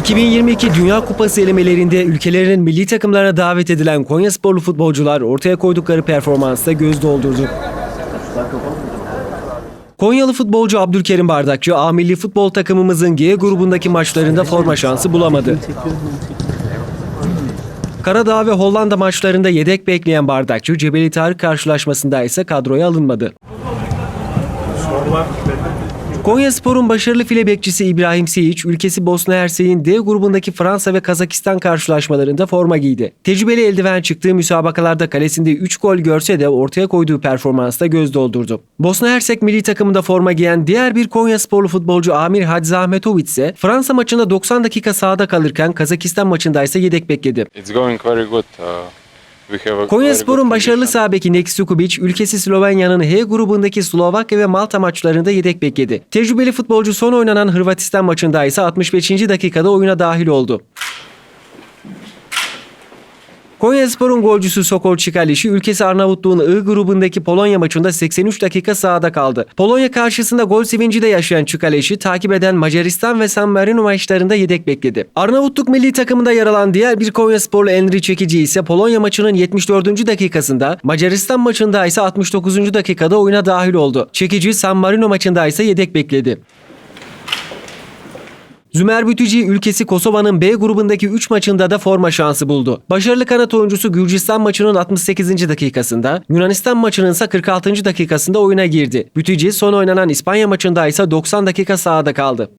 2022 Dünya Kupası elemelerinde ülkelerinin milli takımlarına davet edilen Konya sporlu futbolcular ortaya koydukları performansta göz doldurdu. Konyalı futbolcu Abdülkerim Bardakçı A milli futbol takımımızın G grubundaki maçlarında forma şansı bulamadı. Karadağ ve Hollanda maçlarında yedek bekleyen Bardakçı Cebeli Tarık karşılaşmasında ise kadroya alınmadı. Konya Spor'un başarılı file bekçisi İbrahim Seyic, ülkesi Bosna Hersek'in D grubundaki Fransa ve Kazakistan karşılaşmalarında forma giydi. Tecrübeli eldiven çıktığı müsabakalarda kalesinde 3 gol görse de ortaya koyduğu performansta göz doldurdu. Bosna Hersek milli takımında forma giyen diğer bir Konya sporlu futbolcu Amir Hadzahmetovic ise Fransa maçında 90 dakika sahada kalırken Kazakistan maçında ise yedek bekledi. It's going very good. Uh, we have a Konya very good Spor'un başarılı sağ beki Sukubic, ülkesi Slovenya'nın H grubundaki Slovakya ve Malta maçlarında yedek bekledi. Tecrübeli futbolcu son oynanan Hırvatistan maçında ise 65. dakikada oyuna dahil oldu. Konya Spor'un golcüsü Sokol Çikalişi ülkesi Arnavutluğun I grubundaki Polonya maçında 83 dakika sahada kaldı. Polonya karşısında gol sevinci de yaşayan Çikalişi takip eden Macaristan ve San Marino maçlarında yedek bekledi. Arnavutluk milli takımında yer alan diğer bir Konya Sporlu Enri Çekici ise Polonya maçının 74. dakikasında Macaristan maçında ise 69. dakikada oyuna dahil oldu. Çekici San Marino maçında ise yedek bekledi. Zümer Bütücü ülkesi Kosova'nın B grubundaki 3 maçında da forma şansı buldu. Başarılı kanat oyuncusu Gürcistan maçının 68. dakikasında, Yunanistan maçının ise 46. dakikasında oyuna girdi. Bütücü son oynanan İspanya maçında ise 90 dakika sahada kaldı.